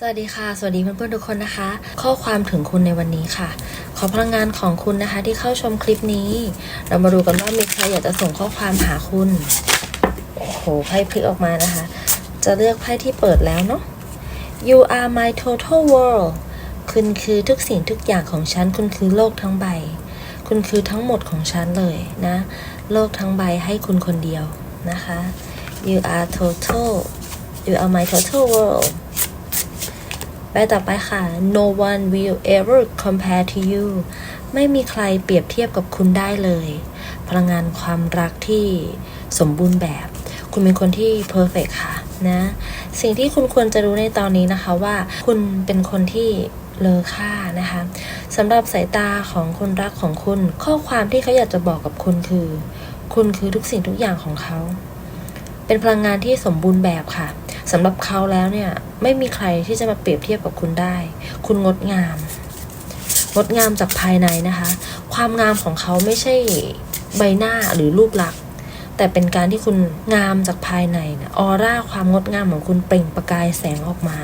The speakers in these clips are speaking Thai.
สวัสดีค่ะ สวัสดีเพื่อนๆทุกคนนะคะ ข้อความถึงคุณในวันนี้ค่ะ ขอพลังงานของคุณนะคะ ที่เข้าชมคลิปนี้ เรามาดูกันว่ามีใครอยากจะส่งข้อความหาคุณโอ้โหไพ่พลิกออกมานะคะ จะเลือกไพ่ที่เปิดแล้วเนาะ You are my total world คุณคือทุกสิ่งทุกอย่างของฉัน คุณคือโลกทั้งใบ คุณคือทั้งหมดของฉันเลยนะ โลกทั้งใบให้คุณคนเดียวนะคะ You are total You are my total world ไปต่อไปค่ะ no one will ever compare to you ไม่มีใครเปรียบเทียบกับคุณได้เลย พลังงานความรักที่สมบูรณ์แบบ คุณเป็นคนที่ perfect ค่ะนะ สิ่งที่คุณควรจะรู้ในตอนนี้นะคะว่าคุณเป็นคนที่เลอค่านะคะสำหรับสายตาของคนรักของคุณ ข้อความที่เขาอยากจะบอกกับคุณคือ คุณคือทุกสิ่งทุกอย่างของเขา เป็นพลังงานที่สมบูรณ์แบบค่ะ สำหรับเขาแล้วเนี่ย ไม่มีใครที่จะมาเปรียบเทียบกับคุณได้ คุณงดงาม งดงามจากภายในนะคะ ความงามของเขาไม่ใช่ใบหน้าหรือรูปลักษณ์แต่เป็นการที่คุณงามจากภายในนะออร่าความงดงามของคุณเปล่งประกายแสงออกมา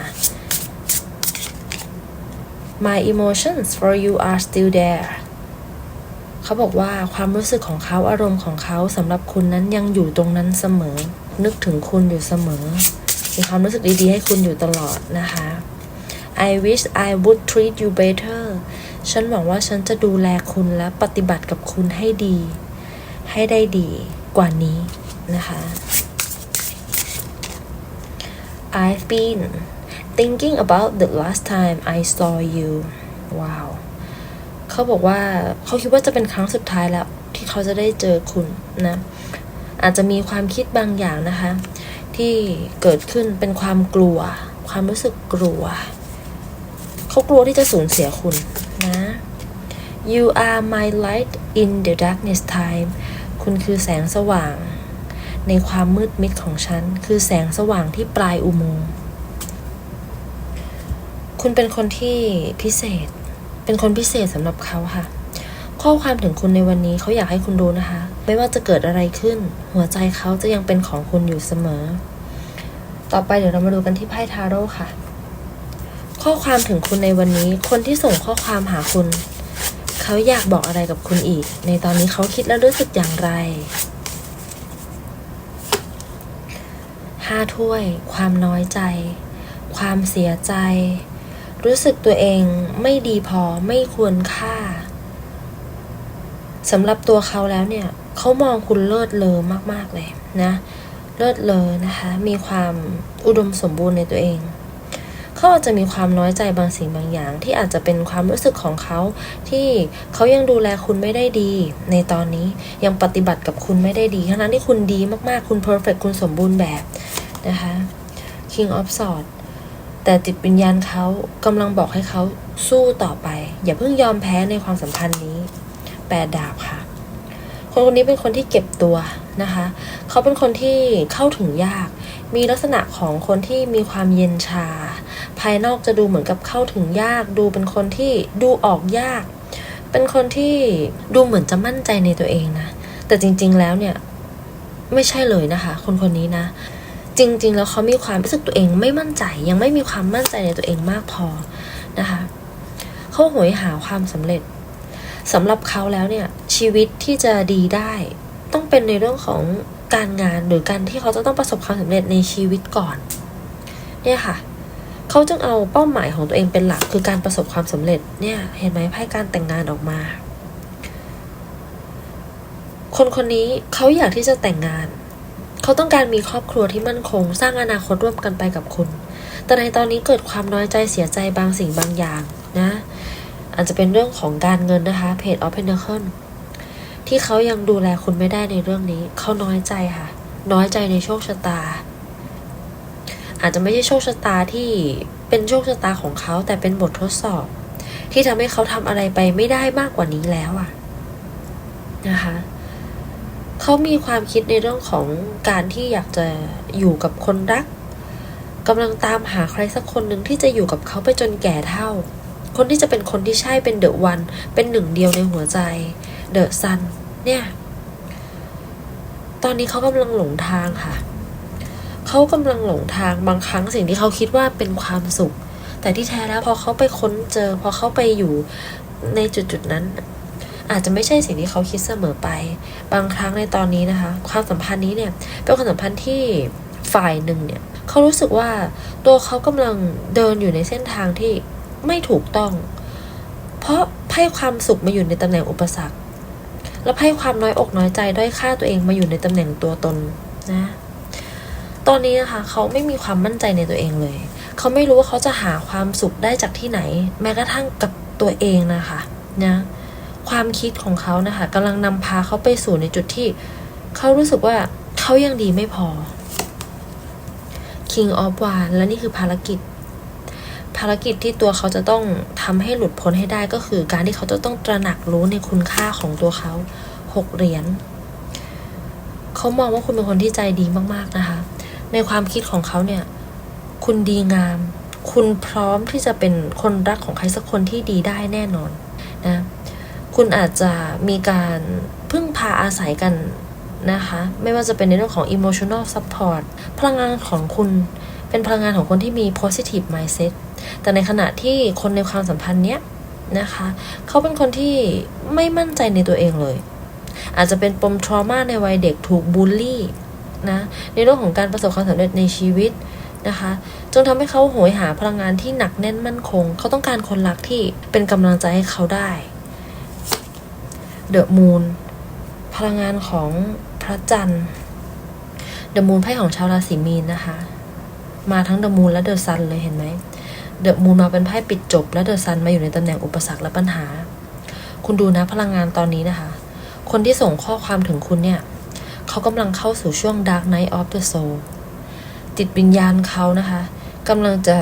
My emotions for you are still there เขาบอกว่าความรู้สึกของเขาอารมณ์ของเขาสำหรับคุณนั้นยังอยู่ตรงนั้นเสมอ นึกถึงคุณอยู่เสมอ มีความรู้สึกดี ๆ ให้คุณอยู่ตลอดนะคะ I wish I would treat you better ฉันหวังว่าฉันจะดูแลคุณและปฏิบัติกับคุณให้ดี ให้ได้ดีกว่านี้นะคะ I've been thinking about the last time I saw you ว้าวเขาบอกว่าเขาคิดว่าจะเป็นครั้งสุดท้ายแล้ว ที่เขาจะได้เจอคุณนะ อาจจะมีความคิดบางอย่างนะคะ ที่เกิดขึ้นเป็นความกลัว ความรู้สึกกลัว เขากลัวที่จะสูญเสียคุณนะ You are my light in the darkness time คุณคือแสงสว่าง ในความมืดมิดของฉัน คือแสงสว่างที่ปลายอุโมงค์คุณเป็นคนที่พิเศษ เป็นคนพิเศษสำหรับเขาค่ะ ข้อความถึงคุณในวันนี้เขาอยากให้คุณรู้นะคะ ไม่ว่าจะเกิดอะไรขึ้น หัวใจเขาจะยังเป็นของคุณอยู่เสมอ ต่อไปเดี๋ยวเรามาดูกันที่ไพ่ทาโร่ค่ะ ข้อความถึงคุณในวันนี้ คนที่ส่งข้อความหาคุณ เขาอยากบอกอะไรกับคุณอีก ในตอนนี้เขาคิดและรู้สึกอย่างไรห้าถ้วย ความน้อยใจ ความเสียใจ รู้สึกตัวเองไม่ดีพอไม่ควรค่าสำหรับตัวเขาแล้วเนี่ย เขามองคุณเลิศเลอมาก ๆ เลยนะ เลิศเลอนะคะ มีความอุดมสมบูรณ์ในตัวเอง เขาอาจจะมีความน้อยใจบางสิ่งบางอย่าง ที่อาจจะเป็นความรู้สึกของเขาที่เขายังดูแลคุณไม่ได้ดี ในตอนนี้ยังปฏิบัติกับคุณไม่ได้ดีทั้งนั้นที่คุณดีมากๆคุณเพอร์เฟกคุณสมบูรณ์แบบนะคะ King of Swords แต่จิตวิญญาณเขากำลังบอกให้เขาสู้ต่อไป อย่าเพิ่งยอมแพ้ในความสัมพันธ์นี้แปดดาบค่ะ คนคนนี้เป็นคนที่เก็บตัวนะคะ เขาเป็นคนที่เข้าถึงยาก มีลักษณะของคนที่มีความเย็นชา ภายนอกจะดูเหมือนกับเข้าถึงยาก ดูเป็นคนที่ดูออกยาก เป็นคนที่ดูเหมือนจะมั่นใจในตัวเองนะ แต่จริง ๆ แล้วเนี่ยไม่ใช่เลยนะคะ คนคนนี้นะ จริง ๆ แล้วเขามีความรู้สึกตัวเองไม่มั่นใจ ยังไม่มีความมั่นใจในตัวเองมากพอนะคะ เขาโหยหาความสำเร็จ สำหรับเขาแล้วเนี่ยชีวิตที่จะดีได้ ต้องเป็นในเรื่องของการงานหรือการที่เขาจะต้องประสบความสำเร็จในชีวิตก่อน เนี่ยค่ะ เขาจึงเอาเป้าหมายของตัวเองเป็นหลักคือการประสบความสำเร็จเนี่ยเห็นไหมไพ่การแต่งงานออกมา คนคนนี้เขาอยากที่จะแต่งงาน เขาต้องการมีครอบครัวที่มั่นคง สร้างอนาคตร่วมกันไปกับคุณ แต่ในตอนนี้เกิดความน้อยใจเสียใจบางสิ่งบางอย่างนะ อาจจะเป็นเรื่องของการเงินนะคะเพจออฟเพนเคิลที่เขายังดูแลคุณไม่ได้ในเรื่องนี้ เขาน้อยใจค่ะ น้อยใจในโชคชะตา อาจจะไม่ใช่โชคชะตาที่เป็นโชคชะตาของเขาแต่เป็นบททดสอบ ที่ทำให้เขาทำอะไรไปไม่ได้มากกว่านี้แล้วอะนะคะเขามีความคิดในเรื่องของการที่อยากจะอยู่กับคนรักกำลังตามหาใครสักคนหนึ่งที่จะอยู่กับเขาไปจนแก่เท่า คนที่จะเป็นคนที่ใช่เป็นเดอะวัน เป็นหนึ่งเดียวในหัวใจ เดอะซัน เนี่ย ตอนนี้เขากำลังหลงทางค่ะ เขากำลังหลงทางบางครั้งสิ่งที่เขาคิดว่าเป็นความสุข แต่ที่แท้แล้วพอเขาไปค้นเจอ พอเขาไปอยู่ในจุดจุดนั้น อาจจะไม่ใช่สิ่งที่เขาคิดเสมอไป บางครั้งในตอนนี้นะคะ ความสัมพันธ์นี้เนี่ย เป็นความสัมพันธ์ที่ฝ่ายหนึ่งเนี่ย เขารู้สึกว่าตัวเขากำลังเดินอยู่ในเส้นทางที่ ไม่ถูกต้อง เพราะไพ่ความสุขมาอยู่ในตำแหน่งอุปสรรค แล้วไพ่ความน้อยอกน้อยใจด้อยค่าตัวเองมาอยู่ในตำแหน่งตัวตนนะ ตอนนี้นะคะเขาไม่มีความมั่นใจในตัวเองเลย เขาไม่รู้ว่าเขาจะหาความสุขได้จากที่ไหน แม้กระทั่งกับตัวเองนะคะนะความคิดของเขานะคะกำลังนำพาเขาไปสู่ในจุดที่ เขารู้สึกว่าเขายังดีไม่พอ King of w a n และนี่คือภารกิจารกิจที่ตัวเขาจะต้องทำให้หลุดพ้นให้ได้ก็คือ การที่เขาจะต้องตระหนักรู้ในคุณค่าของตัวเขาหกเหรียญเขามองว่าคุณเป็นคนที่ใจดีมากๆนะคะ ในความคิดของเขาเนี่ย คุณดีงาม คุณพร้อมที่จะเป็นคนรักของใครสักคนที่ดีได้แน่นอนนะคุณอาจจะมีการพึ่งพาอาศัยกันนะคะ ไม่ว่าจะเป็นในเรื่องของ emotional support พลังงานของคุณเป็นพลังงานของคนที่มี positive mindset แต่ในขณะที่คนในความสัมพันธ์เนี้ยนะคะเขาเป็นคนที่ไม่มั่นใจในตัวเองเลย อาจจะเป็นปม trauma ในวัยเด็กถูกบูลลี่นะในเรื่องของการประสบความสำเร็จในชีวิตนะคะ จนทำให้เขาโหยหาพลังงานที่หนักแน่นมั่นคง เขาต้องการคนรักที่เป็นกำลังใจให้เขาได้เดอะมูนพลังงานของพระจันทร์เดอะมูนไพ่ของชาวราศีมีนนะคะ มาทั้งเดอะมูนและเดอะซันเลยเห็นไหม เดอะมูนมาเป็นไพ่ปิดจบ และเดอะซันมาอยู่ในตำแหน่งอุปสรรคและปัญหา คุณดูนะพลังงานตอนนี้นะคะ คนที่ส่งข้อความถึงคุณเนี่ย เขากำลังเข้าสู่ช่วง Dark Night of the Soul จิตวิญญาณเขานะคะกำลังจะ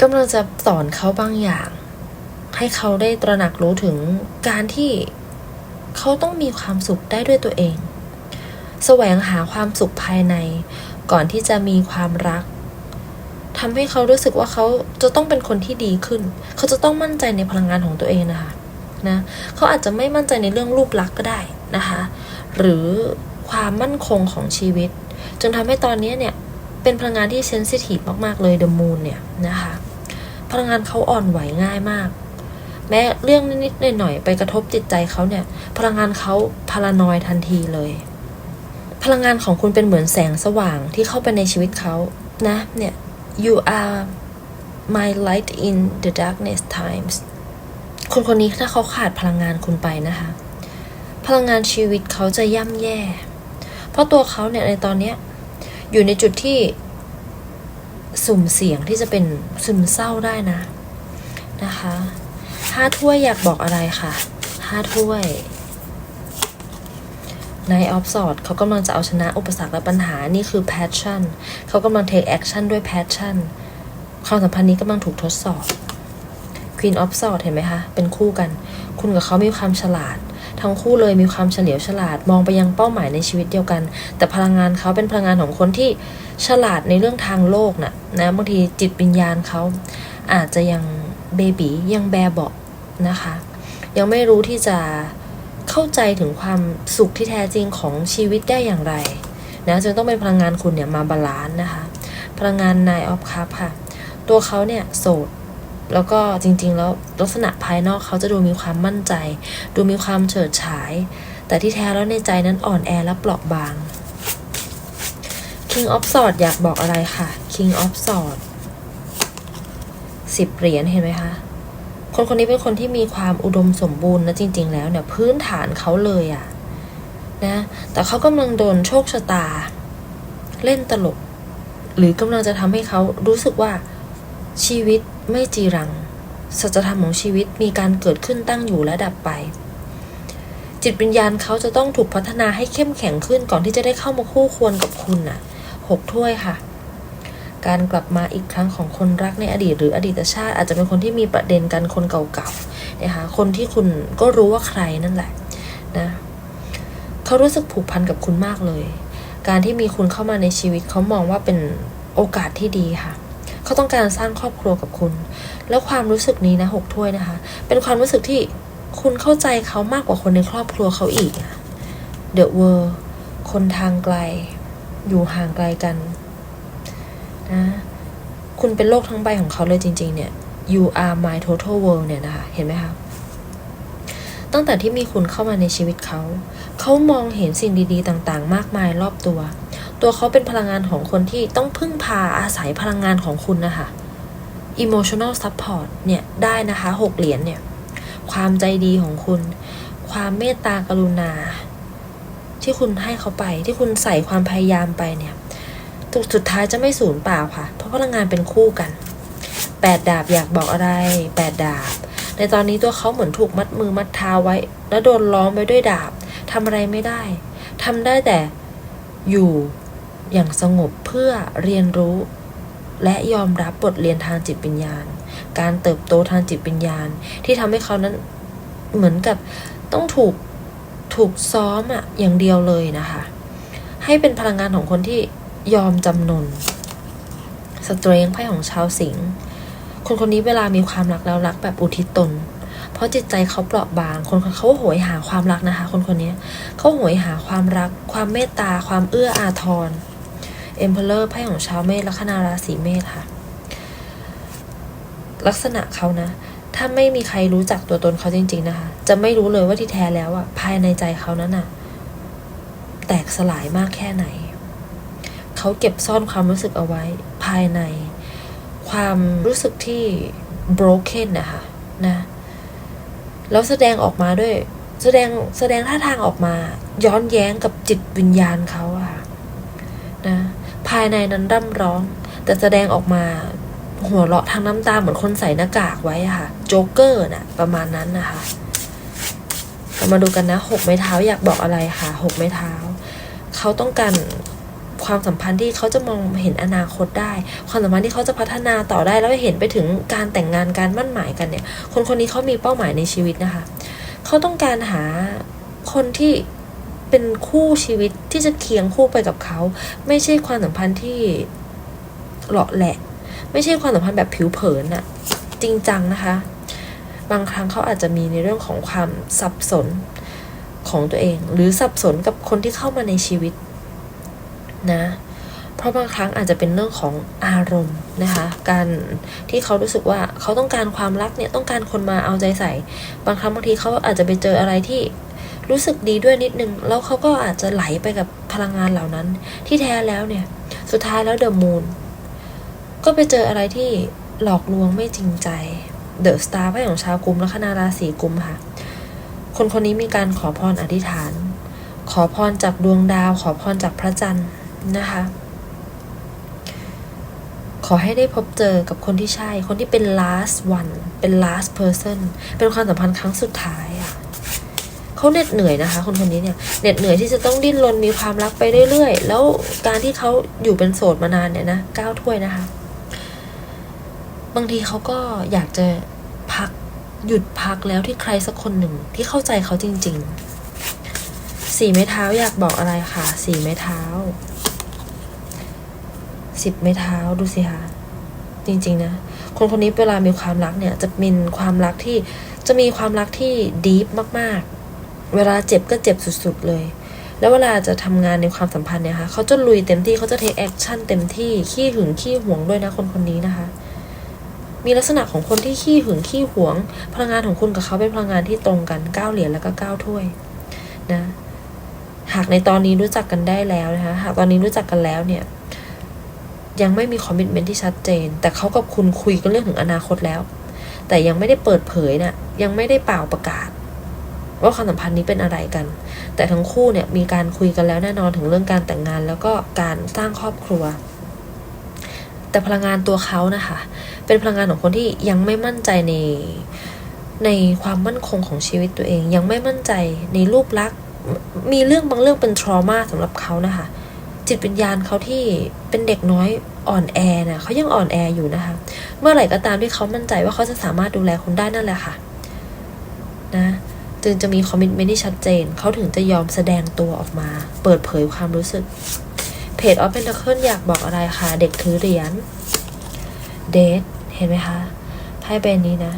กำลังจะสอนเขาบางอย่าง ให้เขาได้ตระหนักรู้ถึงการที่เขาต้องมีความสุขได้ด้วยตัวเอง แสวงหาความสุขภายใน ก่อนที่จะมีความรัก ทำให้เขารู้สึกว่าเขาจะต้องเป็นคนที่ดีขึ้น เขาจะต้องมั่นใจในพลังงานของตัวเองนะคะนะเขาอาจจะไม่มั่นใจในเรื่องรูปลักษณ์ก็ได้นะคะ หรือความมั่นคงของชีวิต จนทำให้ตอนนี้เนี่ยเป็นพลังงานที่เซนซิทีฟมาก ๆ เลยเดอะมูนเนี่ยนะคะ พลังงานเขาอ่อนไหวง่ายมาก แม้เรื่องนิดๆหน่อยๆไปกระทบจิตใจเขาเนี่ย พลังงานเขาพารานอยทันทีเลย พลังงานของคุณเป็นเหมือนแสงสว่างที่เข้าไปในชีวิตเขานะเนี่ย you are my light in the darkness times คนคนนี้ถ้าเขาขาดพลังงานคุณไปนะคะ พลังงานชีวิตเขาจะย่ำแย่ เพราะตัวเขาเนี่ยในตอนเนี้ยอยู่ในจุดที่สุ่มเสี่ยงที่จะเป็นซึมเศร้าได้นะ นะคะห้าถ้วยอยากบอกอะไรค่ะห้าถ้วย ในออฟสอดเขากำลังจะเอาชนะอุปสรรคและปัญหานี่คือ passion เขากำลัง take action ด้วย passion ความสัมพันธ์นี้กำลังถูกทดสอบ Queen of Swords เห็นไหมคะ เป็นคู่กัน คุณกับเขามีความฉลาด ทั้งคู่เลยมีความเฉลียวฉลาดมองไปยังเป้าหมายในชีวิตเดียวกัน แต่พลังงานเขาเป็นพลังงานของคนที่ฉลาดในเรื่องทางโลกน่ะนะบางทีจิตวิญญาณเขาอาจจะยังเบบียังแบเบาะนะคะ ยังไม่รู้ที่จะ เข้าใจถึงความสุขที่แท้จริงของชีวิตได้อย่างไรนะจึงต้องเป็นพลังงานคุณเนี่ยมาบาลานซ์นะคะ พลังงาน Nine of Cups ค่ะ ตัวเขาเนี่ยโสดแล้วก็จริงๆ แล้วลักษณะภายนอกเขาจะดูมีความมั่นใจ ดูมีความเฉิดฉาย แต่ที่แท้แล้วในใจนั้นอ่อนแอและเปราะบาง King of s w o r d อยากบอกอะไรค่ะ King of s w o r d สิบเหรียญเห็นไหมคะ คนคนนี้เป็นคนที่มีความอุดมสมบูรณ์นะจริง ๆ แล้วเนี่ยพื้นฐานเขาเลยอะนะแต่เขากำลังโดนโชคชะตา เล่นตลก หรือกำลังจะทำให้เขารู้สึกว่าชีวิตไม่จีรัง สัจธรรมของชีวิตมีการเกิดขึ้นตั้งอยู่และดับไป จิตวิญญาณเขาจะต้องถูกพัฒนาให้เข้มแข็งขึ้นก่อนที่จะได้เข้ามาคู่ควรกับคุณน่ะหกถ้วยค่ะ การกลับมาอีกครั้งของคนรักในอดีต หรืออดีตชาติ อาจจะเป็นคนที่มีประเด็นกันคนเก่าๆนะคะคนที่คุณก็รู้ว่าใครนั่นแหละนะเขารู้สึกผูกพันกับคุณมากเลย การที่มีคุณเข้ามาในชีวิตเขามองว่าเป็นโอกาสที่ดีค่ะเขาต้องการสร้างครอบครัวกับคุณ แล้วความรู้สึกนี้นะหกถ้วยนะคะ เป็นความรู้สึกที่คุณเข้าใจเขามากกว่าคนในครอบครัวเขาอีกเดอะเวอร์คนทางไกล อยู่ห่างไกลกัน นะ คุณเป็นโลกทั้งใบของเขาเลยจริง ๆ เนี่ย you are my total world เนี่ยนะคะ เห็นไหมคะตั้งแต่ที่มีคุณเข้ามาในชีวิตเขา เขามองเห็นสิ่งดีๆ ต่างๆ มากมายรอบตัว ตัวเขาเป็นพลังงานของคนที่ต้องพึ่งพาอาศัยพลังงานของคุณนะคะ emotional support เนี่ย ได้นะคะหกเหรียญเนี่ย ความใจดีของคุณ ความเมตตากรุณา ที่คุณให้เขาไป ที่คุณใส่ความพยายามไปเนี่ย สุดสุดท้ายจะไม่สูญเปล่าค่ะ เพราะพลังงานเป็นคู่กันแปดดาบอยากบอกอะไรแปดดาบ ในตอนนี้ตัวเขาเหมือนถูกมัดมือมัดเท้าไว้ แล้วโดนล้อมไว้ด้วยดาบทำอะไรไม่ได้ทำได้แต่อยู่อย่างสงบเพื่อเรียนรู้ และยอมรับบทเรียนทางจิตวิญญาณ การเติบโตทางจิตวิญญาณ ที่ทำให้เขานั้นเหมือนกับต้องถูกถูกซ้อมอะอย่างเดียวเลยนะคะ ให้เป็นพลังงานของคนที่ ยอมจำนนสเตรงไพ่ของชาวสิงห์คนคนนี้เวลามีความรักแล้วรักแบบอุทิศตน เพราะจิตใจเขาเปราะบาง คนเขาโหยหาความรักนะคะ คนคนนี้เขาโหยหาความรัก ความเมตตา ความเอื้ออาทรเอ็มเพลเลอร์ไพ่ของชาวเมษลัคนาราศีเมษค่ะ ลักษณะเขานะ ถ้าไม่มีใครรู้จักตัวตนเขาจริง ๆ นะคะ จะไม่รู้เลยว่าที่แท้แล้วอะภายในใจเขานั้นอะแตกสลายมากแค่ไหน เขาเก็บซ่อนความรู้สึกเอาไว้ภายใน ความรู้สึกที่ broken นะคะนะแล้วแสดงออกมาด้วย แสดงแสดงท่าทางออกมา ย้อนแย้งกับจิตวิญญาณเขาอะนะภายในนั้นร่ำร้อง แต่แสดงออกมาหัวเราะทางน้ำตาเหมือนคนใส่หน้ากากไว้อะค่ะ โจ๊กเกอร์น่ะ ประมาณนั้นนะคะเรามาดูกันนะหกไม้เท้าอยากบอกอะไรค่ะหกไม้เท้า เขาต้องการ ความสัมพันธ์ที่เขาจะมองเห็นอนาคตได้ ความสัมพันธ์ที่เขาจะพัฒนาต่อได้แล้วเห็นไปถึงการแต่งงานการมั่นหมายกันเนี่ย คนคนนี้เขามีเป้าหมายในชีวิตนะคะ เขาต้องการหาคนที่เป็นคู่ชีวิตที่จะเคียงคู่ไปกับเขา ไม่ใช่ความสัมพันธ์ที่เหลาะแหละ ไม่ใช่ความสัมพันธ์แบบผิวเผินอะจริงจังนะคะ บางครั้งเขาอาจจะมีในเรื่องของความสับสนของตัวเอง หรือสับสนกับคนที่เข้ามาในชีวิต นะเพราะบางครั้งอาจจะเป็นเรื่องของอารมณ์นะคะการที่เขารู้สึกว่าเขาต้องการความรักเนี่ยต้องการคนมาเอาใจใส่ บางครั้งบางทีเขาอาจจะไปเจออะไรที่รู้สึกดีด้วยนิดนึง แล้วเขาก็อาจจะไหลไปกับพลังงานเหล่านั้น ที่แท้แล้วเนี่ย สุดท้ายแล้วเดอะมูนก็ไปเจออะไรที่หลอกลวงไม่จริงใจเดอะสตาร์ไพ่ของชาวกุมลัคนาราศีกุมค่ะ คนคนนี้มีการขอพรอธิษฐาน ขอพรจากดวงดาว ขอพรจากพระจันทร์ นะคะขอให้ได้พบเจอกับคนที่ใช่ คนที่เป็น last one เป็น last person เป็นความสัมพันธ์ครั้งสุดท้ายอะเขาเหน็ดเหนื่อยนะคะ คนคนนี้เนี่ยเหน็ดเหนื่อยที่จะต้องดิ้นรนมีความรักไปเรื่อยๆ แล้วการที่เขาอยู่เป็นโสดมานานเนี่ยนะก้าวถ้วยนะคะ บางทีเขาก็อยากจะพักหยุดพักแล้วที่ใครสักคนหนึ่งที่เข้าใจเขาจริง ๆ สี่ไม้เท้าอยากบอกอะไรคะสี่ไม้เท้า สิบไม้เท้าดูสิคะจริงๆนะคนคนนี้เวลามีความรักเนี่ย จะมีความรักที่จะมีความรักที่ดีฟมากๆ เวลาเจ็บก็เจ็บสุดๆเลย แล้วเวลาจะทำงานในความสัมพันธ์เนี่ยค่ะเขาจะลุยเต็มที่เขาจะเทคแอคชั่นเต็มที่ขี้หึงขี้หวงด้วยนะคนคนนี้นะคะ มีลักษณะของคนที่ขี้หึงขี้หวง พลังงานของคุณกับเขาเป็นพลังงานที่ตรงกันเก้าเหรียญแล้วก็เก้าถ้วยนะหากในตอนนี้รู้จักกันได้แล้วนะคะ หากตอนนี้รู้จักกันแล้วเนี่ย ยังไม่มีคอมมิชเมนที่ชัดเจน แต่เขากับคุณคุยกันเรื่องถึงอนาคตแล้ว แต่ยังไม่ได้เปิดเผยนะ่ะยังไม่ได้เป่าประกาศ ว่าความสัมพันธ์นี้เป็นอะไรกัน แต่ทั้งคู่เนี่ยมีการคุยกันแล้วแน่นอนถึงเรื่องการแต่งงาน แล้วก็การสร้างครอบครัว แต่พลังงานตัวเขานะคะ เป็นพลังงานของคนที่ยังไม่มั่นใจในในความมั่นคงของชีวิตตัวเอง ยังไม่มั่นใจในรูปลักษณ์มีเรื่องบางเรื่องเป็นทรมาสำหรับเขานะคะจิตวิญญาณเขาที่เป็นเด็กน้อย อ่อนแอนะ่ะเขายังอ่อนแออยู่นะคะ เมื่อไหร่ก็ตามที่เขามั่นใจว่าเขาจะสามารถดูแลคุณได้นั่นแหละค่ะ นะจึงจะมีคอมมิชเมนที่ชัดเจน เขาถึงจะยอมแสดงตัวออกมา เปิดเผยความรู้สึก เพจออฟเพนทเคิลอยากบอกอะไรคะ เด็กถือเหรียญ เดท เห็นไหมคะ ไพ่ใบนี้นะ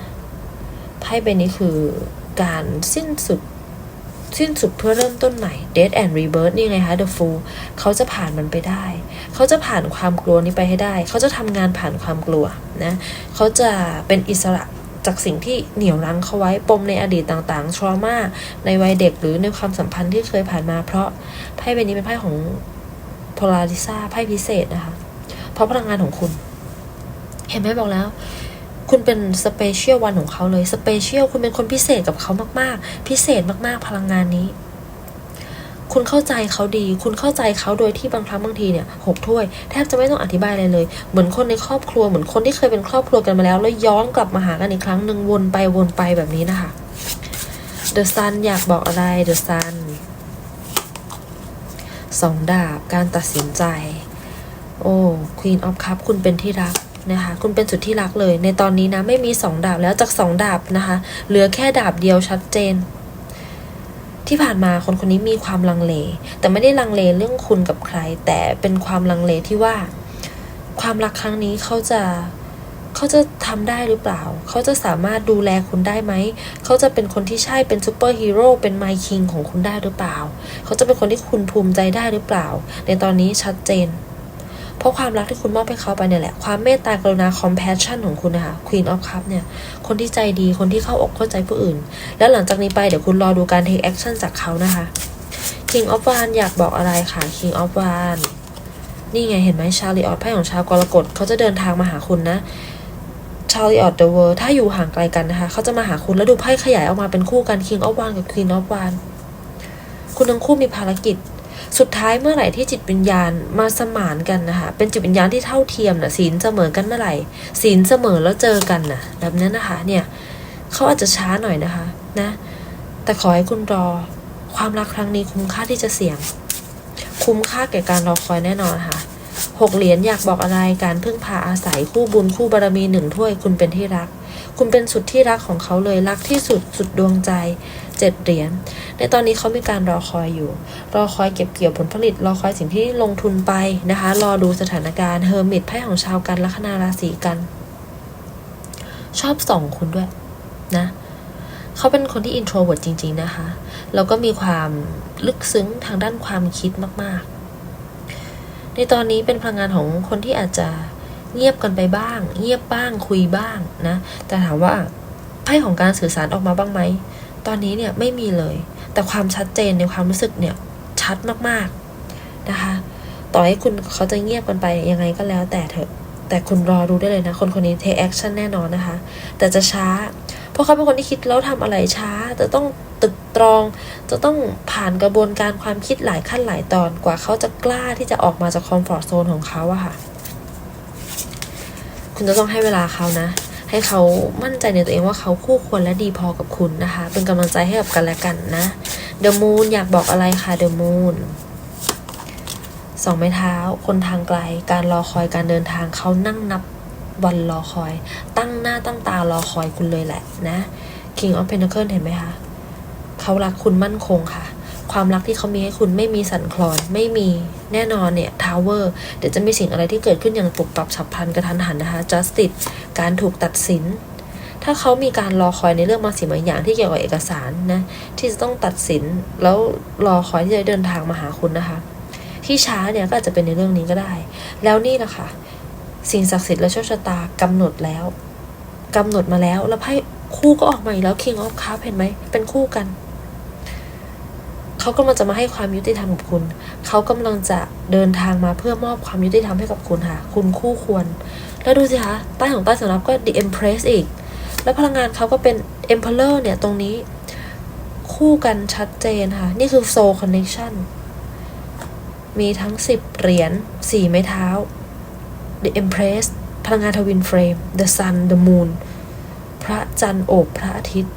ไพ่ใบนี้คือการสิ้นสุด สิ้นสุดเพื่อเริ่มต้นใหม่ Death and Rebirth นี่ไงคะ The Fool เขาจะผ่านมันไปได้ เขาจะผ่านความกลัวนี้ไปให้ได้ เขาจะทำงานผ่านความกลัวนะ เขาจะเป็นอิสระจากสิ่งที่เหนี่ยวรั้งเขาไว้ปมในอดีตต่างๆทรมาในวัยเด็กหรือในความสัมพันธ์ที่เคยผ่านมา เพราะไพ่ใบนี้เป็นไพ่ของ Polariza ไพ่พิเศษนะคะ เพราะพลังงานของคุณ เห็นไหมบอกแล้ว คุณเป็นสเปเชียลวันของเขาเลยสเปเชียลคุณเป็นคนพิเศษกับเขามากๆ พิเศษมากๆ พลังงานนี้ คุณเข้าใจเขาดี คุณเข้าใจเขาโดยที่บางครั้งบางทีเนี่ยหกถ้วย แทบจะไม่ต้องอธิบายอะไรเลย เหมือนคนในครอบครัวเหมือนคนที่เคยเป็นครอบครัวกันมาแล้ว แล้วย้อนกลับมาหากันอีกครั้งหนึ่งวนไปวนไปแบบนี้นะคะ The Sun อยากบอกอะไร The Sun สองดาบการตัดสินใจ โอ้ Queen of Cup คุณเป็นที่รัก นะคะคุณเป็นสุดที่รักเลย ในตอนนี้นะไม่มีสองดาบแล้วจากสองดาบนะคะเหลือแค่ดาบเดียวชัดเจน ที่ผ่านมาคนคนนี้มีความลังเล แต่ไม่ได้ลังเลเรื่องคุณกับใคร แต่เป็นความลังเลที่ว่า ความรักครั้งนี้เขาจะเขาจะทำได้หรือเปล่า เขาจะสามารถดูแลคุณได้ไหม เขาจะเป็นคนที่ใช่ เป็นซูเปอร์ฮีโร่ เป็นไมคิงของคุณได้หรือเปล่า เขาจะเป็นคนที่คุณภูมิใจได้หรือเปล่า ในตอนนี้ชัดเจน เพราะความรักที่คุณมอบให้เขาไปเนี่ยแหละ ความเมตตากรุณา compassion ของคุณนะคะ Queen of Cup เนี่ย คนที่ใจดี คนที่เข้าอกเข้าใจผู้อื่น แล้วหลังจากนี้ไปเดี๋ยวคุณรอดูการ take action จากเขานะคะ King of Wands อยากบอกอะไรค่ะ King of Wands นี่ไงเห็นไหมชาลีออตไพ่ของชาวกรกฎเขาจะเดินทางมาหาคุณนะชาลีออตเดอะเวิร์ถ้าอยู่ห่างไกลกันนะคะ เขาจะมาหาคุณแล้วดูไพ่ขยายออกมาเป็นคู่กัน King of Wands กับ Queen of Wands คุณทั้งคู่มีภารกิจ สุดท้ายเมื่อไหร่ที่จิตวิญญาณมาสมานกันนะคะ เป็นจิตวิญญาณที่เท่าเทียมนะศีลเสมอกันเมื่อไหร่ศีลเสมอแล้วเจอกันนะแบบนั้นนะคะ เนี่ยเขาอาจจะช้าหน่อยนะคะนะ แต่ขอให้คุณรอความรักครั้งนี้คุ้มค่าที่จะเสี่ยง คุ้มค่าแก่การรอคอยแน่นอนค่ะหกเหรียญอยากบอกอะไรการพึ่งพาอาศัยคู่บุญคู่บารมีหนึ่งถ้วยคุณเป็นที่รัก คุณเป็นสุดที่รักของเขาเลยรักที่สุดสุดดวงใจ เจ็ดเหรียญ ในตอนนี้เขามีการรอคอยอยู่ รอคอยเก็บเกี่ยวผลผลิต รอคอยสิ่งที่ลงทุนไปนะคะ รอดูสถานการณ์เฮอร์มิตไพ่ของชาวกันลัคนาราศีกัน ชอบส่องคุณด้วยนะเขาเป็นคนที่อินโทรเวิร์ดจริง ๆ นะคะ แล้วก็มีความลึกซึ้งทางด้านความคิดมาก ๆ ในตอนนี้เป็นพลังงานของคนที่อาจจะเงียบกันไปบ้าง เงียบบ้างคุยบ้างนะ แต่ถามว่าไพ่ของการสื่อสารออกมาบ้างไหม ตอนนี้เนี่ยไม่มีเลย แต่ความชัดเจนในความรู้สึกเนี่ยชัดมากๆนะคะ ต่อให้คุณเขาจะเงียบกันไปยังไงก็แล้วแต่เถอะ แต่คุณรอดูได้เลยนะ คนคนนี้ take action แน่นอนนะคะ แต่จะช้า เพราะเขาเป็นคนที่คิดแล้วทำอะไรช้า จะต้องตึกตรอง จะต้องผ่านกระบวนการความคิดหลายขั้นหลายตอนกว่าเขาจะกล้าที่จะออกมาจากคอมฟอร์ทโซนของเขาอะค่ะ คุณจะต้องให้เวลาเขานะ ให้เขามั่นใจในตัวเองว่าเขาคู่ควรและดีพอกับคุณนะคะ เป็นกำลังใจให้กับกันและกันนะ The Moon อยากบอกอะไรคะ The Moon สองไม้เท้า คนทางไกล การรอคอยการเดินทางเขานั่งนับวันรอคอย ตั้งหน้าตั้งตารอคอยคุณเลยแหละนะ King of Pentacles เห็นไหมคะเขารักคุณมั่นคงค่ะ ความรักที่เขามีให้คุณไม่มีสั่นคลอนไม่มีแน่นอนเนี่ยทาวเวอร์เดี๋ยวจะมีสิ่งอะไรที่เกิดขึ้นอย่างปุบปับฉับพลันกระทันหันนะคะ justice การถูกตัดสิน ถ้าเขามีการรอคอยในเรื่องบางสิ่งบางอย่างที่เกี่ยวกับเอกสารนะที่จะต้องตัดสินแล้วรอคอยที่จะเดินทางมาหาคุณนะคะ ที่ช้าเนี่ยก็อาจจะเป็นในเรื่องนี้ก็ได้ แล้วนี่แหละค่ะสิ่งศักดิ์สิทธิ์และโชคชะตากำหนดแล้วกำหนดมาแล้วแล้วไพ่คู่ก็ออกมาอีกแล้ว King of Cup เห็นไหมเป็นคู่กัน เขากำลังจะมาให้ความยุติธรรมกับคุณ เขากำลังจะเดินทางมาเพื่อมอบความยุติธรรมให้กับคุณค่ะ คุณคู่ควร แล้วดูสิคะ ใต้ของใต้สำรับก็ The Empress อีก แล้วพลังงานเขาก็เป็น Emperor เนี่ย ตรงนี้ คู่กันชัดเจนค่ะ นี่คือ Soul Connection มีทั้ง 10 เหรียญ4ไม้เท้า The Empress พลังงานทวินเฟรม The Sun The Moon พระจันทร์โอบพระอาทิตย์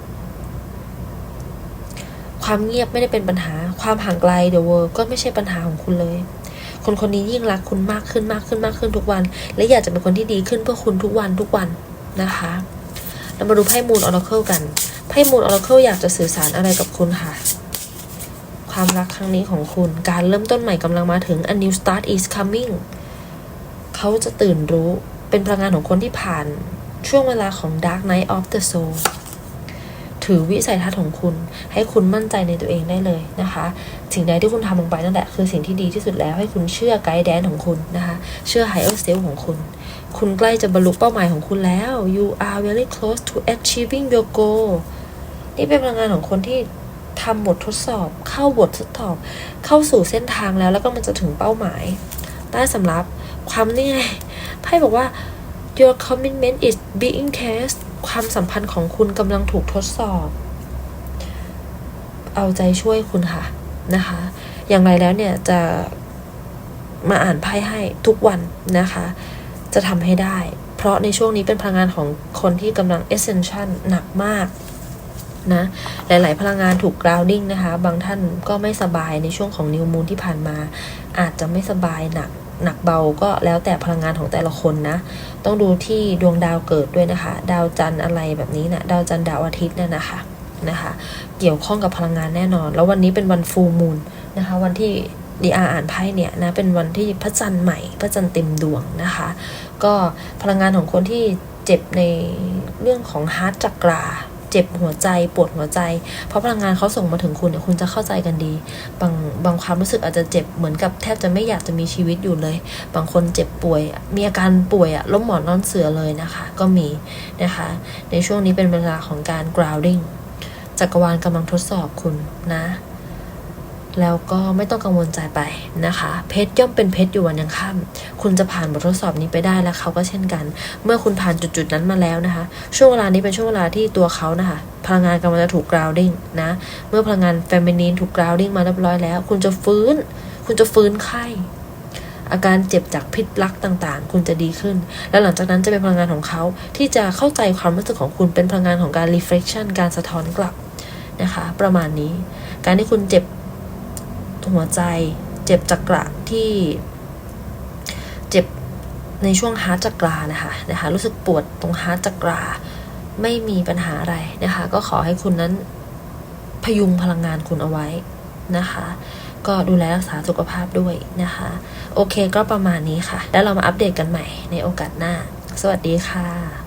ความเงียบไม่ได้เป็นปัญหา ความห่างไกล The World ก็ไม่ใช่ปัญหาของคุณเลย คนคนนี้ยิ่งรักคุณมากขึ้นมากขึ้นมากขึ้นทุกวัน และอยากจะเป็นคนที่ดีขึ้นเพื่อคุณทุกวันทุกวันนะคะ เรามาดูไพ่มูนออร์เคิลกัน ไพ่มูนออร์เคิลอยากจะสื่อสารอะไรกับคุณค่ะ ความรักครั้งนี้ของคุณ การเริ่มต้นใหม่กำลังมาถึง a new start is coming เขาจะตื่นรู้ เป็นพลังงานของคนที่ผ่านช่วงเวลาของ dark night of the soul ถือวิสัยทัศน์ของคุณ ให้คุณมั่นใจในตัวเองได้เลยนะคะ สิ่งใดที่คุณทำลงไปนั่นแหละคือสิ่งที่ดีที่สุดแล้วให้คุณเชื่อไกด์แดนของคุณนะคะ เชื่อ higher self ของคุณ คุณใกล้จะบรรลุเป้าหมายของคุณแล้ว you are very close to achieving your goal นี่เป็นพลังงานของคนที่ทำบททดสอบ เข้าบททดสอบ เข้าสู่เส้นทางแล้ว แล้วก็มันจะถึงเป้าหมาย ใต้สำรับความนี่ไงไพ่บอกว่า your commitment is being tested ความสัมพันธ์ของคุณกำลังถูกทดสอบ เอาใจช่วยคุณค่ะนะคะ อย่างไรแล้วเนี่ยจะมาอ่านไพ่ให้ทุกวันนะคะ จะทำให้ได้ เพราะในช่วงนี้เป็นพลังงานของคนที่กำลัง ascension หนักมากนะ หลาย ๆ พลังงานถูก grounding นะคะ บางท่านก็ไม่สบายในช่วงของ new moon ที่ผ่านมา อาจจะไม่สบายหนัก หนักเบาก็แล้วแต่พลังงานของแต่ละคนนะ ต้องดูที่ดวงดาวเกิดด้วยนะคะ ดาวจันทร์อะไรแบบนี้นะดาวจันทร์ดาวอาทิตย์เนี่ยนะคะนะคะ เกี่ยวข้องกับพลังงานแน่นอน แล้ววันนี้เป็นวันฟูมูลนะคะ วันที่ดีอาอ่านไพ่เนี่ยนะเป็นวันที่พระจันทร์ใหม่พระจันทร์เต็มดวงนะคะ ก็พลังงานของคนที่เจ็บในเรื่องของฮาร์ดจักรา เจ็บหัวใจปวดหัวใจ เพราะพลังงานเขาส่งมาถึงคุณเนี่ยคุณจะเข้าใจกันดี บางบางความรู้สึกอาจจะเจ็บเหมือนกับแทบจะไม่อยากจะมีชีวิตอยู่เลย บางคนเจ็บป่วย มีอาการป่วยอะล้มหมอนนอนเสือเลยนะคะ ก็มีนะคะ ในช่วงนี้เป็นเวลาของการ grounding จักรวาลกำลังทดสอบคุณนะ แล้วก็ไม่ต้องกังวลใจไปนะคะ เพชรย่อมเป็นเพชรอยู่วันยังค่ำคุณจะผ่านบททดสอบนี้ไปได้แล้วเขาก็เช่นกัน เมื่อคุณผ่านจุดๆนั้นมาแล้วนะคะ ช่วงเวลานี้เป็นช่วงเวลาที่ตัวเขานะคะพลังงานกำลังจะถูก grounding นะ เมื่อพลังงานเฟมินีนถูก grounding มาเรียบร้อยแล้ว คุณจะฟื้น คุณจะฟื้นไข้อาการเจ็บจากพิษรักต่างๆ คุณจะดีขึ้น แล้วหลังจากนั้นจะเป็นพลังงานของเขา ที่จะเข้าใจความรู้สึกของคุณเป็นพลังงานของการ reflection การสะท้อนกลับนะคะ ประมาณนี้ การที่คุณเจ็บ หัวใจ เจ็บจักระที่ เจ็บในช่วงฮาร์ดจักรานะคะนะคะรู้สึกปวดตรงฮาร์ดจักราไม่มีปัญหาอะไรนะคะ ก็ขอให้คุณนั้นพยุงพลังงานคุณเอาไว้นะคะ ก็ดูแลรักษาสุขภาพด้วยนะคะ โอเคก็ประมาณนี้ค่ะ แล้วเรามาอัปเดตกันใหม่ในโอกาสหน้า สวัสดีค่ะ